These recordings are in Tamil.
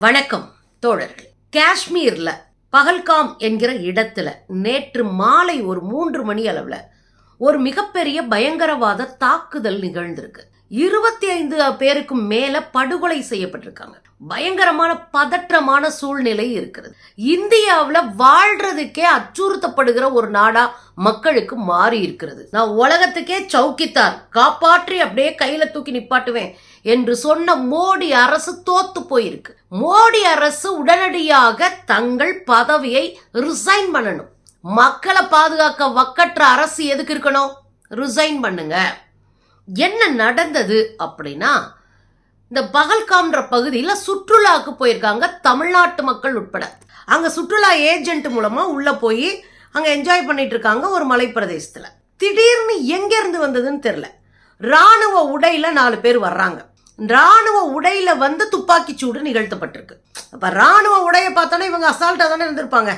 வணக்கம் தோழர்கள். காஷ்மீர்ல பகல்காம் என்கிற இடத்துல நேற்று மாலை ஒரு மூன்று மணி அளவுல ஒரு மிகப்பெரிய பயங்கரவாத தாக்குதல் நிகழ்ந்திருக்கு. இருபத்தி ஐந்து பேருக்கும் மேல படுகொலை செய்யப்பட்டிருக்காங்க. பயங்கரமான பதற்றமான சூழ்நிலை இருக்கிறது. இந்தியாவில் வாழ்றதுக்கே அச்சுறுத்தப்படுகிற ஒரு நாடா மக்களுக்கு மாறி இருக்கிறது. நான் உலகத்துக்கே சவுக்கித்தார் காப்பாற்றி அப்படியே கையில தூக்கி நிப்பாட்டுவேன் என்று சொன்ன மோடி அரசு தோத்து போயிருக்கு. மோடி அரசு உடனடியாக தங்கள் பதவியை ரிசைன் பண்ணணும். மக்களை பாதுகாக்க வக்கற்ற அரசு எதுக்கு இருக்கணும்? ரிசைன் பண்ணுங்க. என்ன நடந்தது அப்படின்னா இந்த பகல்காம்ன்ற பகுதியில் சுற்றுலாவுக்கு போயிருக்காங்க தமிழ்நாட்டு மக்கள் உட்பட. அங்கே சுற்றுலா ஏஜென்ட் மூலமாக உள்ளே போய் அங்கே என்ஜாய் பண்ணிட்டு இருக்காங்க ஒரு மலைப்பிரதேசத்தில். திடீர்னு எங்கேருந்து வந்ததுன்னு தெரில ராணுவ உடையில் நாலு பேர் வர்றாங்க. ராணுவ உடையில் வந்து துப்பாக்கி சூடு நிகழ்த்தப்பட்டிருக்கு. அப்போ ராணுவ உடையை பார்த்தோன்னா இவங்க அசால்ட்டாக தானே இருந்திருப்பாங்க.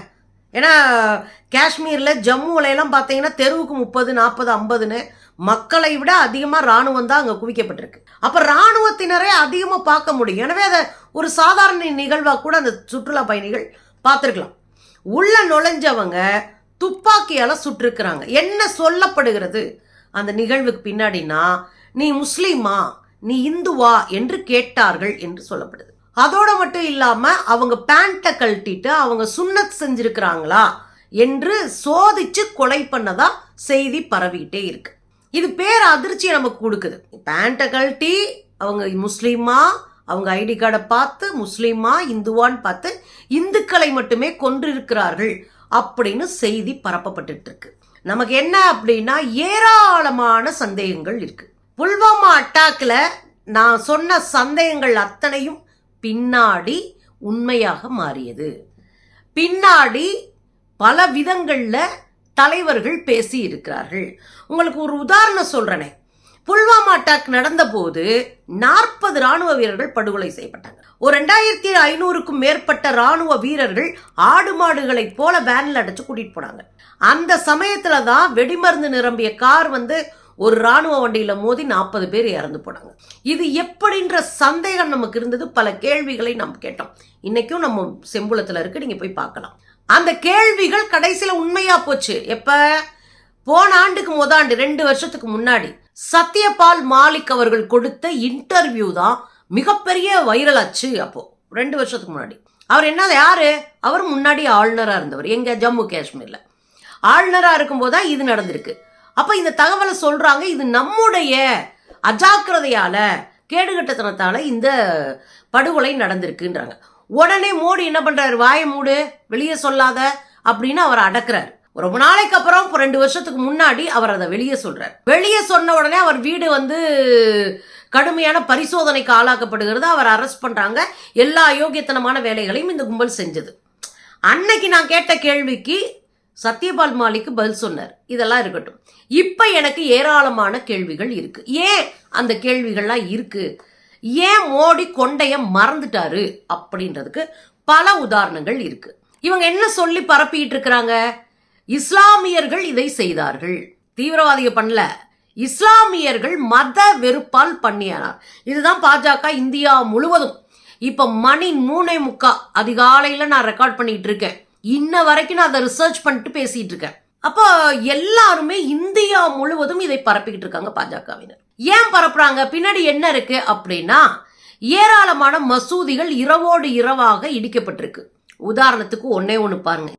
ஏன்னா காஷ்மீரில் ஜம்முல எல்லாம் பார்த்தீங்கன்னா தெருவுக்கு முப்பது நாற்பது ஐம்பதுன்னு மக்களை விட அதிகமாக ராணுவம் தான் அங்கே குவிக்கப்பட்டிருக்கு. அப்போ ராணுவத்தினரே அதிகமாக பார்க்க முடியும். எனவே அதை ஒரு சாதாரண நிகழ்வாக கூட அந்த சுற்றுலா பயணிகள் பார்த்துருக்கலாம். உள்ள நுழைஞ்சவங்க துப்பாக்கியால் சுட்டிருக்கிறாங்க என்ன சொல்லப்படுகிறது? அந்த நிகழ்வுக்கு பின்னாடினா நீ முஸ்லீமா? நீ இந்துவா? என்று கேட்டார்கள் என்று சொல்லப்படுது. அதோட மட்டும் இல்லாமல் அவங்க பேண்ட்டை கழட்டிட்டு அவங்க சுண்ணத் செஞ்சிருக்கிறாங்களா என்று சோதிச்சு கொலை பண்ணதா செய்தி பரவிட்டே இருக்கு. இது பேர் அதிர்ச்சியை நமக்கு கொடுக்குது. பேண்ட்டை கழட்டி அவங்க முஸ்லீமா அவங்க ஐடி கார்டை பார்த்து முஸ்லீமா இந்துவான்னு பார்த்து இந்துக்களை மட்டுமே கொன்றிருக்கிறார்கள் அப்படின்னு செய்தி பரப்பப்பட்டு இருக்கு நமக்கு என்ன அப்படின்னா ஏராளமான சந்தேகங்கள் இருக்கு. புல்வாமா அட்டாக்ல நான் சொன்ன சந்தேகங்கள் அத்தனையும் பின்னாடி உண்மையாக மாறியது. பின்னாடி பல விதங்களில் தலைவர்கள் பேசி இருக்கிறார்கள் உங்களுக்கு ஒரு உதாரணம் சொல்றேனே. புல்வாமா அட்டாக் நடந்தபோது நாற்பது ராணுவ வீரர்கள் படுகொலை செய்யப்பட்டாங்க. ஒரு ரெண்டாயிரத்தி ஐநூறுக்கும் மேற்பட்ட ராணுவ வீரர்கள் ஆடு மாடுகளைப் போல வேனில் அடைச்சு கூட்டிட்டு போனாங்க. அந்த சமயத்துல தான் வெடிமருந்து நிரம்பிய கார் வந்து ஒரு ராணுவ வண்டியில மோதி நாற்பது பேர் இறந்து போனாங்க. இது எப்படின்ற சந்தேகம் நமக்கு இருந்தது. பல கேள்விகளை நாம் கேட்டோம். இன்னைக்கும் நம்ம செம்புலத்துல இருக்கு. நீங்க போய் பார்க்கலாம். அந்த கேள்விகள் கடைசியில் உண்மையா போச்சு. எப்ப? போன ஆண்டுக்கு முதாண்டு ரெண்டு வருஷத்துக்கு முன்னாடி. சத்யபால் மாலிக் அவர்கள் கொடுத்த இன்டர்வியூ தான் மிகப்பெரிய வைரல் ஆச்சு அப்போ ரெண்டு வருஷத்துக்கு முன்னாடி. அவர் என்ன யாரு? அவர் முன்னாடி ஆளுநராக இருந்தவர் எங்க? ஜம்மு காஷ்மீர்ல. ஆளுநராக இருக்கும்போது தான் இது நடந்திருக்கு. அப்ப இந்த தகவலை சொல்றாங்க இது நம்முடைய அஜாக்கிரதையால கேடுகட்டத்தனத்தால இந்த படுகொலை நடந்திருக்குன்றாங்க. உடனே மோடி என்ன பண்றாரு? வாயை மூடு வெளியே சொல்லாத அப்படின்னு அவர் அடக்குறாரு. ரொம்ப நாளைக்கு அப்புறம் இப்போ ரெண்டு வருஷத்துக்கு முன்னாடி அவர் அதை வெளியே சொல்றார். வெளியே சொன்ன உடனே அவர் வீடு வந்து கடுமையான பரிசோதனைக்கு ஆளாக்கப்படுகிறது. அவர் அரெஸ்ட் பண்றாங்க. எல்லா யோகியத்தனமான வேலைகளையும் இந்த கும்பல் செஞ்சது. அன்னைக்கு நான் கேட்ட கேள்விக்கு சத்யபால் மாலிக்கு பதில் சொன்னார். இதெல்லாம் இருக்கட்டும். இப்போ எனக்கு ஏராளமான கேள்விகள் இருக்கு. ஏன் அந்த கேள்விகள்லாம் இருக்கு? ஏன் மோடி கொண்டைய மறந்துட்டாரு அப்படின்றதுக்கு பல உதாரணங்கள் இருக்கு. இவங்க என்ன சொல்லி பரப்பிட்டு இருக்கிறாங்க? இஸ்லாமியர்கள் இதை செய்தார்கள். தீவிரவாதிக பண்ணல. இஸ்லாமியர்கள் மத வெறுப்பால் பண்ணியானார். இதுதான் பாஜக இந்தியா முழுவதும். இப்ப மணி மூணே முக்கா. அதிகாலையில நான் ரெக்கார்ட் பண்ணிட்டு இருக்கேன். இன்ன வரைக்கும் நான் அதை ரிசர்ச் பண்ணிட்டு பேசிட்டு இருக்கேன். அப்போ எல்லாருமே இந்தியா முழுவதும் இதை பரப்பிக்கிட்டு இருக்காங்க பாஜகவினர். ஏன் பரப்புறாங்க? பின்னாடி என்ன இருக்கு அப்படின்னா ஏராளமான மசூதிகள் இரவோடு இரவாக இடிக்கப்பட்டிருக்கு. உதாரணத்துக்கு ஒன்னே ஒன்று பாருங்க.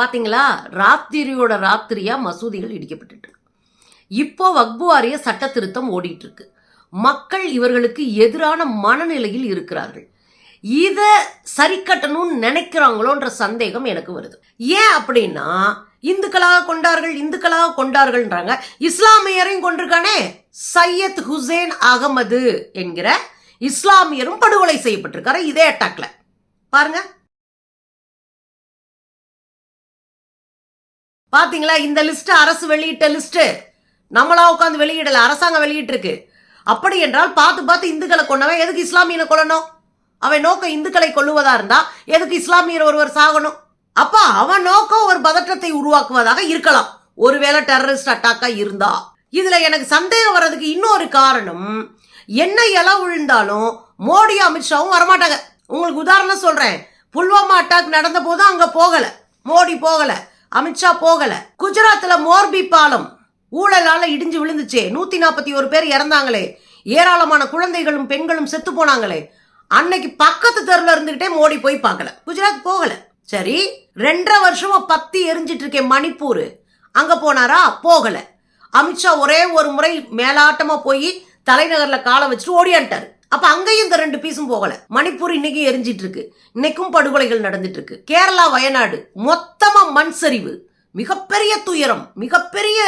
பாத்தீங்களா? ராத்திரியோட ராத்திரியா மசூதிகள் இடிக்கப்பட்டு இப்போ வக்பு வாரிய சட்ட திருத்தம் ஓடிட்டு இருக்கு மக்கள் இவர்களுக்கு எதிரான மனநிலையில் இருக்கிறார்கள். இதை சரி கட்டணும்னு நினைக்கிறாங்களோன்ற சந்தேகம் எனக்கு வருது. ஏன் அப்படின்னா இந்துக்களாக கொண்டார்கள் இந்துக்களாக கொண்டார்கள்ன்றாங்க. இஸ்லாமியரையும் கொண்டிருக்கானே சையத் ஹுசேன் அகமது என்கிற இஸ்லாமியரும் படுகொலை செய்யப்பட்டிருக்காரு இதே அட்டாக்ல பாருங்க. பாத்தீங்களா? இந்த லிஸ்ட் அரசு வெளியிட்ட லிஸ்ட் நம்மளா உட்காந்து வெளியிடல அரசாங்கம் வெளியிட்டிருக்கு. அப்படி என்றால் பார்த்து பார்த்து இந்துக்களை கொண்டவன் எதுக்கு இஸ்லாமியனை கொல்லணும்? அவன் நோக்கம் இந்துக்களை கொள்ளுவதா இருந்தா எதுக்கு இஸ்லாமியர் ஒருவர் சாகணும்? அப்ப அவன் நோக்கம் ஒரு பதற்றத்தை உருவாக்குவதாக இருக்கலாம். ஒருவேளை டெரரிஸ்ட் அட்டாக்கா இருந்தா. இதுல எனக்கு சந்தேகம் வர்றதுக்கு இன்னொரு காரணம் என்ன இலை விழுந்தாலும் மோடி அமித்ஷாவும் வரமாட்டாங்க. உங்களுக்கு உதாரணம் சொல்றேன். புல்வாமா அட்டாக் நடந்த போதும் அங்க போகல. மோடி போகல. அமித்ஷா போகல. குஜராத்ல மோர்பி பாலம் ஊழலால இடிஞ்சு விழுந்துச்சே. நூத்தி நாற்பத்தி ஒரு பேர் இறந்தாங்களே. ஏராளமான குழந்தைகளும் பெண்களும் செத்து போனாங்களே. அன்னைக்கு பக்கத்து தெருல இருந்துகிட்டே மோடி போய் பார்க்கல. குஜராத் போகல. சரி ரெண்டரை வருஷமா பத்தி எரிஞ்சிட்டு இருக்கேன் மணிப்பூர். அங்க போனாரா? போகல. அமித்ஷா ஒரே ஒரு முறை மேலாட்டமா போய் தலைநகர்ல காலை வச்சுட்டு ஓடியான்ட்டாரு. அப்ப அங்கேயும் இந்த ரெண்டு பீஸும் போகல. மணிப்பூர் இன்னைக்கு எரிஞ்சிட்டு இருக்கு. இன்னைக்கும் படுகொலைகள் நடந்துட்டு இருக்கு. கேரளா வயநாடு மொத்தமா மண் சரிவு மிகப்பெரிய துயரம் மிகப்பெரிய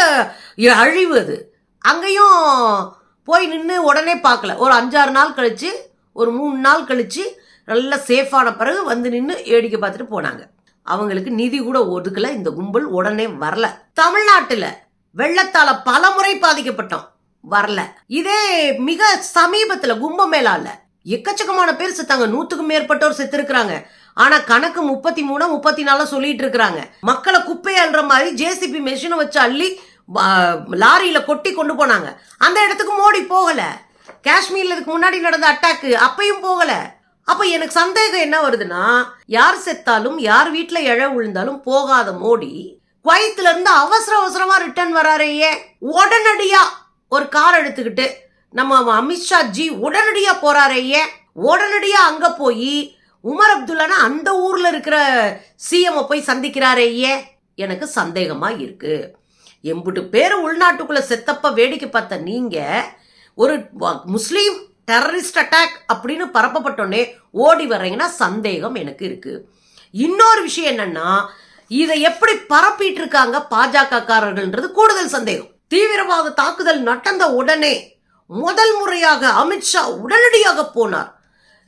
அழிவு அது. அங்கேயும் போய் நின்று உடனே பார்க்கல. ஒரு அஞ்சாறு நாள் கழித்து ஒரு மூணு நாள் கழித்து நல்ல சேஃபான பிறகு வந்து நின்று வேடிக்கை பார்த்துட்டு போனாங்க. அவங்களுக்கு நிதி கூட ஒதுக்கல. இந்த கும்பல் உடனே வரல. தமிழ்நாட்டில் வெள்ளத்தால பல முறை பாதிக்கப்பட்டோம். வரல. இதே மிக சமீபத்தில் கும்பமேளால எக்கச்சக்கமான பேர் செத்தாங்க. நூற்றுக்கும் மேற்பட்டோர் செத்து இருக்கிறாங்க ஆனா கணக்கு முப்பத்தி மூணு முப்பத்தி நாலு சொல்லிட்டு இருக்கிறாங்க மக்களை குப்பை அள்ளுற மாதிரி ஜேசிபி மெஷினை வச்சு அள்ளி லாரியில கொட்டி கொண்டு போனாங்க. அந்த இடத்துக்கு மோடி போகல. காஷ்மீர்ல இதுக்கு முன்னாடி நடந்த அட்டாக்கு அப்பயும் போகல. அப்ப எனக்கு சந்தேகம் என்ன வருதுன்னா யார் செத்தாலும் யார் வீட்டுல இழ விழுந்தாலும் போகாத மோடி குவைத்துல இருந்து அவசர அவசரமா ரிட்டர்ன் வராரே உடனடியா ஒரு கார் எடுத்துக்கிட்டு நம்ம அமித்ஷா ஜி உடனடியா போறாரையே உடனடியா அங்க போய் உமர் அப்துல்லானா அந்த ஊர்ல இருக்கிற சிஎம் போய் சந்திக்கிறாரே ஏன் எனக்கு சந்தேகமா இருக்கு. எம்புட்டு பேர் உள்நாட்டுக்குள்ள செத்தப்ப வேடிக்கை பார்த்த நீங்க ஒரு முஸ்லீம் டெரரிஸ்ட் அட்டாக் அப்படின்னு பரப்பப்பட்டோன்னே ஓடி வர்றீங்கன்னா சந்தேகம் எனக்கு இருக்கு. இன்னொரு விஷயம் என்னன்னா இதை எப்படி பரப்பிட்டு இருக்காங்க பாஜக காரர்கள்ன்றது கூடுதல் சந்தேகம். தீவிரவாத தாக்குதல் நடந்த உடனே முதல் முறையாக அமித்ஷா உடனடியாக போனார்.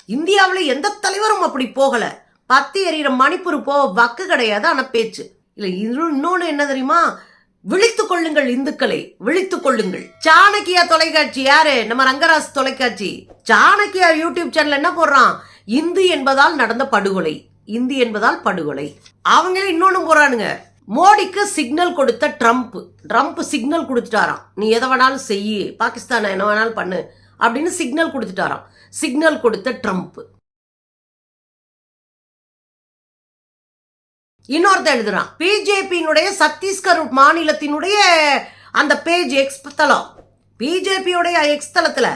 இந்தியாவில் எந்த தலைவரும் அப்படி போகல. பத்தி எறிகிற மணிப்பூர் போக வக்கு கிடையாது ஆனால் பேச்சு. இல்லை இன்னொன்று என்ன தெரியுமா? விழித்துக் கொள்ளுங்கள் இந்துக்களை விழித்துக் கொள்ளுங்கள். சாணக்கியா தொலைக்காட்சி யாரு? நம்ம ரங்கராஜ் தொலைக்காட்சி. சாணக்கியா யூடியூப் சேனல் என்ன போடுறான்? இந்து என்பதால் நடந்த படுகொலை. இந்து என்பதால் படுகொலை. அவங்களே இன்னொன்னு போறானுங்க மோடிக்கு சிக்னல் கொடுத்த ட்ரம்ப். Trump signal கொடுத்துட்டாராம். நீ எதை வேணாலும் செய்யு. பாகிஸ்தானை என்ன வேணாலும் பண்ணு. அப்படின்னு சிக்னல் கொடுத்துட்டாராம். சிக்னல் கொடுத்த ட்ரம்ப். இன்னொருத்த எழுதுறான் பிஜேபியினுடைய சத்தீஸ்கர் மாநிலத்தினுடைய அந்த பேஜ் எக்ஸ் தளம். பிஜேபியுடைய எக்ஸ் தளத்துல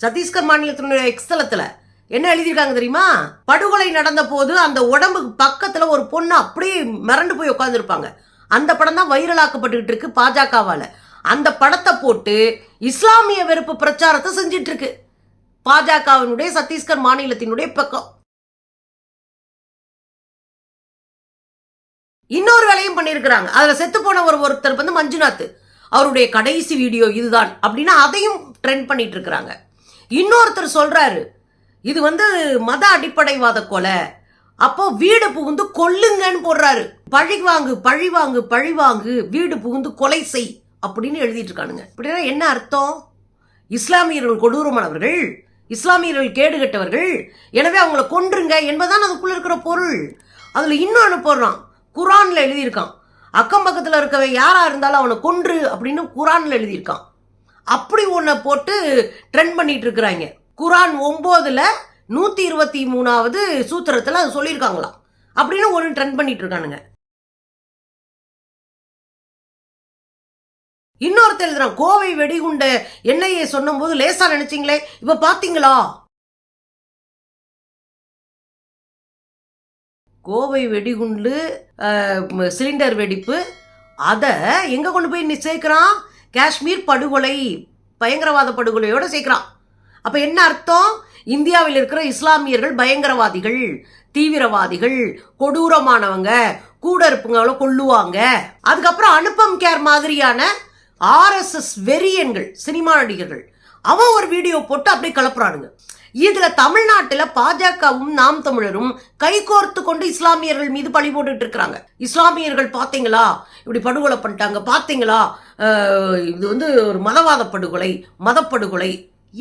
சத்தீஸ்கர் மாநிலத்தினுடைய எக்ஸ் தளத்துல என்ன எழுதியிருக்காங்க தெரியுமா? படுகொலை நடந்த போது அந்த உடம்புக்கு பக்கத்துல ஒரு பொண்ணு அப்படியே மிரண்டு போய் உட்காந்துருப்பாங்க அந்த படம் தான் வைரலாக்கப்பட்டுக்கிட்டு இருக்கு பாஜகவால. அந்த படத்தை போட்டு இஸ்லாமிய வெறுப்பு பிரச்சாரத்தை செஞ்சிட்டு இருக்கு. பாஜகவினுடைய சத்தீஸ்கர் மாநிலத்தினுடைய பக்கம். இன்னொரு வேலையும் பண்ணியிருக்கிறாங்க. அதில் செத்து போன ஒரு ஒருத்தர் வந்து மஞ்சுநாத். அவருடைய கடைசி வீடியோ இதுதான் அப்படின்னா அதையும் ட்ரெண்ட் பண்ணிட்டு இருக்கிறாங்க இன்னொருத்தர் சொல்றாரு இது வந்து மத அடிப்படைவாத கொலை. அப்போ வீடு புகுந்து கொல்லுங்கன்னு போடுறாரு. பழி வாங்கு பழி வாங்கு பழி வாங்கு வீடு புகுந்து கொலை செய் அப்படின்னு எழுதிட்டு இருக்கானுங்க அப்படின்னா என்ன அர்த்தம்? இஸ்லாமியர்கள் கொடூரமானவர்கள் இஸ்லாமியர்கள் கேடுகட்டவர்கள். எனவே அவங்கள கொன்றுங்க என்பதுதான் அதுக்குள்ள இருக்கிற பொருள். அதுல இன்னொன்று போடுறான். குரான்ல எழுதியிருக்கான். அக்கம் பக்கத்துல இருக்கவன் யாரா இருந்தாலும் அவனை கொன்று அப்படின்னு குரான்ல எழுதியிருக்கான். அப்படி ஒன்றை போட்டு ட்ரெண்ட் பண்ணிட்டு இருக்கிறாங்க. குரான் ஒம்போதுல நூத்தி இருபத்தி மூணாவது சூத்திரத்துல அது சொல்லியிருக்காங்களாம். அப்படின்னு ஒன்று ட்ரெண்ட் பண்ணிட்டு இருக்கானுங்க. இன்னொருத்தர் எழுதுறான் கோவை வெடிகுண்ட. சொன்னும் சொன்னபோது லேசா நினைச்சீங்களே இப்ப பாத்தீங்களா? கோவை வெடிகுண்டு சிலிண்டர் வெடிப்பு அதை எங்க கொண்டு போய் நீ சேர்க்கிறான்? காஷ்மீர் படுகொலை பயங்கரவாத படுகொலையோட சேர்க்கிறான். அப்ப என்ன அர்த்தம்? இந்தியாவில் இருக்கிற இஸ்லாமியர்கள் பயங்கரவாதிகள் தீவிரவாதிகள் கொடூரமானவங்க கூட இருப்புங்கள கொல்லுவாங்க. அதுக்கப்புறம் அனுப்பம் கேர் மாதிரியான ஆர்எஸ்எஸ் வெறியன்கள் சினிமா நடிகர்கள். அவன் ஒரு வீடியோ போட்டு அப்படியே கிளப்புறானுங்க இதுல தமிழ்நாட்டுல பாஜகவும் நாம் தமிழரும் கைகோர்த்து கொண்டு இஸ்லாமியர்கள் மீது பழி போட்டுட்டு இருக்கிறாங்க. இஸ்லாமியர்கள் பாத்தீங்களா இப்படி படுகொலை பண்ணிட்டாங்க. பாத்தீங்களா இது வந்து ஒரு மதவாத படுகொலை மதப்படுகொலை.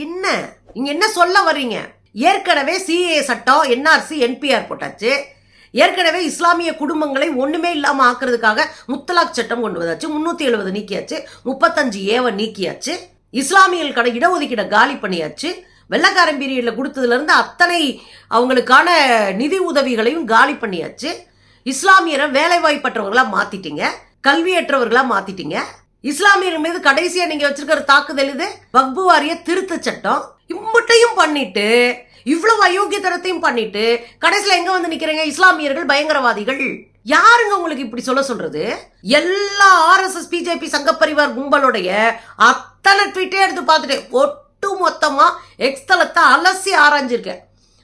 என்ன? இங்க என்ன சொல்ல வர்றீங்க? ஏற்கனவே சிஏ சட்டம் என்ஆர்சி என்பிஆர் போட்டாச்சு. ஏற்கனவே இஸ்லாமிய குடும்பங்களை ஒன்றுமே இல்லாமல் ஆக்குறதுக்காக முத்தலாக் சட்டம் கொண்டு வந்தாச்சு. முந்நூற்றி எழுபது நீக்கியாச்சு. முப்பத்தஞ்சு ஏவை நீக்கியாச்சு. இஸ்லாமியர்களுக்கான இடஒதுக்கீடை காலி பண்ணியாச்சு. வெள்ளக்காரன் பீரியடில் கொடுத்ததுலேருந்து அத்தனை அவங்களுக்கான நிதி உதவிகளையும் காலி பண்ணியாச்சு. இஸ்லாமியரை வேலைவாய்ப்பற்றவர்களாக மாற்றிட்டீங்க கல்வியற்றவர்களாக மாற்றிட்டீங்க இஸ்லாமியர் மீது கடைசியாக நீங்கள் வச்சிருக்கிற தாக்குதல் இது? வக்பு வாரிய திருத்த சட்டம். இம்மட்டையும் பண்ணிட்டு இவ்வளவு அயோக்கியத்தனத்தையும் பண்ணிட்டு கடைசியில் எங்க வந்து நிக்கிறீங்க? இஸ்லாமியர்கள் பயங்கரவாதிகள். யாருங்க உங்களுக்கு இப்படி சொல்ல சொல்றது? எல்லா ஆர்எஸ்எஸ் பிஜேபி சங்கப்பரிவார் கும்பலுடைய அத்தனை ட்வீட்டே எடுத்து பார்த்துட்டேன். ஒட்டு மொத்தமா எக்ஸ்தலத்தை அலசி ஆராய்ஞ்சிருக்கேன்.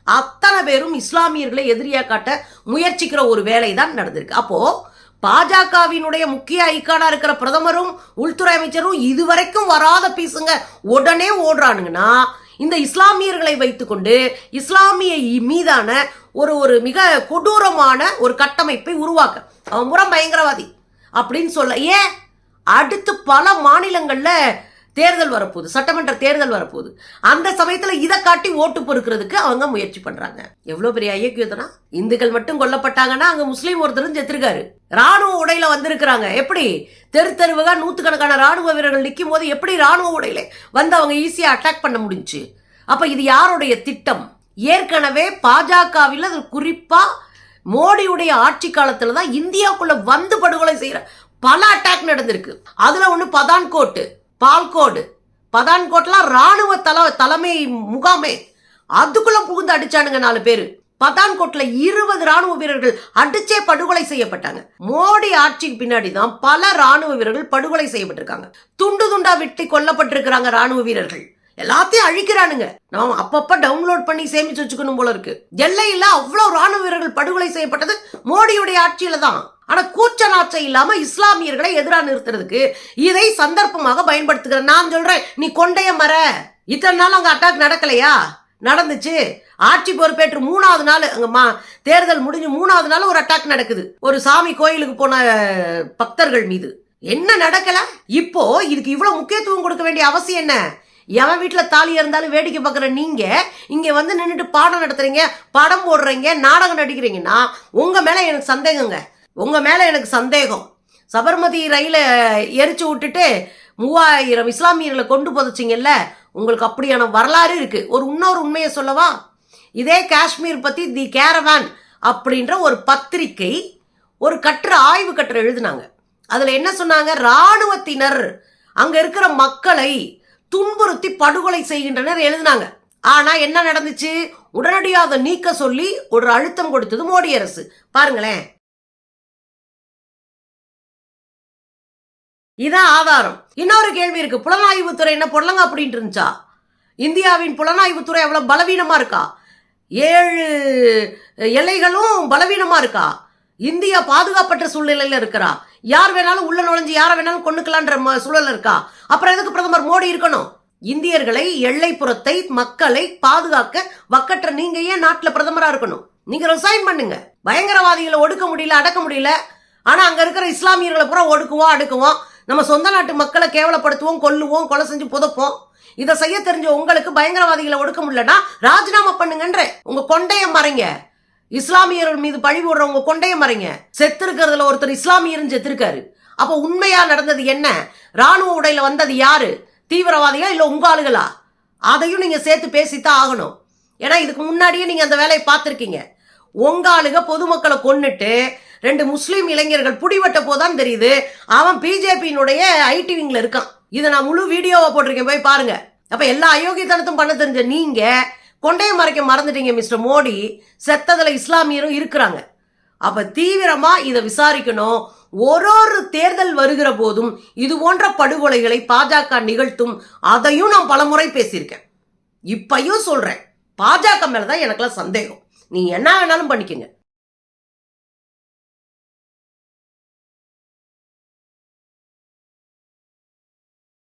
அத்தனை பேரும் இஸ்லாமியர்களை எதிரியா காட்ட முயற்சிக்கிற ஒரு வேலை தான் நடந்திருக்கு. அப்போ பாஜகவினுடைய முக்கிய ஐக்கானா இருக்கிற பிரதமரும் உள்துறை அமைச்சரும் இதுவரைக்கும் வராத பீசுங்க உடனே ஓடுறானுங்கன்னா இந்த இஸ்லாமியர்களை வைத்துக்கொண்டு இஸ்லாமிய மீதான ஒரு ஒரு மிக கொடூரமான ஒரு கட்டமைப்பை உருவாக்க. அவன் புறம் பயங்கரவாதி அப்படின்னு சொல்ல ஏன்? அடுத்து பல மாநிலங்கள்ல தேர்தல் வரப்போகுது சட்டமன்ற தேர்தல் வரப்போகுது. அந்த சமயத்தில் இதை காட்டி ஓட்டு பொறுக்கிறதுக்கு அவங்க முயற்சி பண்ணுறாங்க எவ்வளோ பெரிய ஐயக்கியத்தனா இந்துக்கள் மட்டும் கொல்லப்பட்டாங்கன்னா அங்கே முஸ்லீம் ஒருத்தரும் செத்துருக்காரு. ராணுவ உடையில வந்திருக்கிறாங்க. எப்படி? தெரு தெருவுகா நூற்றுக்கணக்கான ராணுவ வீரர்கள் நிற்கும் போது எப்படி ராணுவ உடையில வந்து அவங்க ஈஸியாக அட்டாக் பண்ண முடிஞ்சுச்சு? அப்போ இது யாருடைய திட்டம்? ஏற்கனவே பாஜகவில் அது குறிப்பாக மோடியுடைய ஆட்சி காலத்தில் தான் இந்தியாவுக்குள்ள வந்து படுகொலை செய்கிற பல அட்டாக் நடந்திருக்கு. அதில் ஒன்று பதான்கோட்டு. பால்கோடு பதான்கோட்லாம் ராணுவ தல தலைமை முகாமே. அதுக்குள்ள புகுந்து அடிச்சானுங்க நாலு பேர். பதான்கோட்ல இருபது ராணுவ வீரர்கள் அடிச்சே படுகொலை செய்யப்பட்டாங்க. மோடி ஆட்சிக்கு பின்னாடி தான் பல ராணுவ வீரர்கள் படுகொலை செய்யப்பட்டிருக்காங்க. துண்டு துண்டா வெட்டி கொல்லப்பட்டிருக்கிறாங்க ராணுவ வீரர்கள். எல்லாத்தையும் அழிக்கிறானுங்க. நம்ம அப்பப்ப டவுன்லோட் பண்ணி சேமிச்சு வச்சுக்கணும் போல இருக்கு. எல்லையில அவ்வளவு ராணுவ வீரர்கள் படுகொலை செய்யப்பட்டது மோடியுடைய ஆட்சியில தான் ஆனால் கூச்ச நாச்சை இல்லாமல் இஸ்லாமியர்களை எதிராக நிறுத்துறதுக்கு இதை சந்தர்ப்பமாக பயன்படுத்துகிறேன் நான் சொல்கிறேன் நீ கொண்டைய மர. இத்தனை நாள் அங்கே அட்டாக் நடக்கலையா? நடந்துச்சு. ஆட்சி பொறுப்பேற்று மூணாவது நாள் அங்க மா தேர்தல் முடிஞ்சு மூணாவது நாள் ஒரு அட்டாக் நடக்குது. ஒரு சாமி கோயிலுக்கு போன பக்தர்கள் மீது. என்ன நடக்கல? இப்போ இதுக்கு இவ்வளோ முக்கியத்துவம் கொடுக்க வேண்டிய அவசியம் என்ன? எவன் வீட்டில் தாலி இருந்தாலும் வேடிக்கை பார்க்குற நீங்கள் இங்கே வந்து நின்றுட்டு பாடம் நடத்துறீங்க படம் போடுறீங்க நாடகம் நடிக்கிறீங்கன்னா உங்கள் மேலே எனக்கு சந்தேகங்க. உங்கள் மேலே எனக்கு சந்தேகம். சபர்மதி ரயிலை எரிச்சு விட்டுட்டு மூவாயிரம் இஸ்லாமியர்களை கொண்டு புதைச்சிங்கல்ல உங்களுக்கு அப்படியான வரலாறு இருக்குது ஒரு இன்னொரு உண்மையை சொல்லவா? இதே காஷ்மீர் பற்றி தி கேரவான் அப்படின்ற ஒரு பத்திரிக்கை ஒரு கட்டுரை ஆய்வு கட்டுரை எழுதினாங்க. அதில் என்ன சொன்னாங்க? ராணுவத்தினர் அங்கே இருக்கிற மக்களை துன்புறுத்தி படுகொலை செய்கின்றனர் எழுதினாங்க. ஆனால் என்ன நடந்துச்சு? உடனடியாக அதை நீக்க சொல்லி ஒரு அழுத்தம் கொடுத்தது மோடி அரசு. பாருங்களேன். இதான் ஆதாரம். இன்னொரு கேள்வி இருக்கு. புலனாய்வுத்துறை என்ன பொருளங்க அப்படின்ட்டு இருந்துச்சா? இந்தியாவின் புலனாய்வுத்துறை எவ்வளோ பலவீனமாக இருக்கா? ஏழு எல்லைகளும் பலவீனமாக இருக்கா? இந்தியா பாதுகாப்பற்ற சூழ்நிலையில் இருக்கிறா? யார் வேணாலும் உள்ள நுழைஞ்சு யாரை வேணாலும் கொண்டுக்கலான்ற ம- சூழல் இருக்கா? அப்புறம் எதுக்கு பிரதமர் மோடி இருக்கணும்? இந்தியர்களை எல்லைப்புறத்தை மக்களை பாதுகாக்க வக்கற்ற நீங்க ஏன் நாட்டில் பிரதமரா இருக்கணும்? நீங்க ரிசைன் பண்ணுங்க. பயங்கரவாதிகளை ஒடுக்க முடியல அடக்க முடியல. ஆனா அங்க இருக்கிற இஸ்லாமியர்களை பூரா ஒடுக்குவோம் அடுக்குவோம். நம்ம சொந்த நாட்டு மக்களை கேவலப்படுத்துவோம் கொல்லுவோம் கொலை செஞ்சு புதைப்போம். இதை செய்ய தெரிஞ்ச உங்களுக்கு பயங்கரவாதிகளை ஒடுக்க முடியலன்னா ராஜினாமா பண்ணுங்கன்ற. உங்க கொண்டைய மறைங்க. இஸ்லாமியர்கள் மீது பழி போடுற உங்க கொண்டைய மறைங்க. செத்து இருக்கிறதுல ஒருத்தர் இஸ்லாமியரும் செத்துருக்காரு. அப்ப உண்மையா நடந்தது என்ன? ராணுவ உடையில வந்தது யாரு? தீவிரவாதியா இல்ல உங்க ஆளுகளா? அதையும் நீங்க சேர்த்து பேசித்தான் ஆகணும். ஏன்னா இதுக்கு முன்னாடியே நீங்க அந்த வேலையை பார்த்துருக்கீங்க. உங்க ஆளுக பொதுமக்களை கொண்டுட்டு ரெண்டு முஸ்லீம் இளைஞர்கள் புடிவட்ட போதான் தெரியுது. அவன் பிஜேபியினுடைய ஐடி விங்ல இருக்கான். இதை நான் முழு வீடியோவை போட்டிருக்கேன். போய் பாருங்க. அப்ப எல்லா அயோக்கியத்தனத்தும் பண்ண தெரிஞ்ச நீங்க கொண்டையை மறைக்க மறந்துட்டீங்க மிஸ்டர் மோடி. செத்ததுல இஸ்லாமியரும் இருக்கிறாங்க. அப்ப தீவிரமா இதை விசாரிக்கணும். ஒரு ஒரு தேர்தல் வருகிற போதும் இது போன்ற படுகொலைகளை பாஜக நிகழ்த்தும். அதையும் நான் பலமுறை பேசியிருக்கேன். இப்பையும் சொல்றேன். பாஜக மேலதான் எனக்கெல்லாம் சந்தேகம். நீ என்ன வேணாலும் பண்ணிக்கங்க.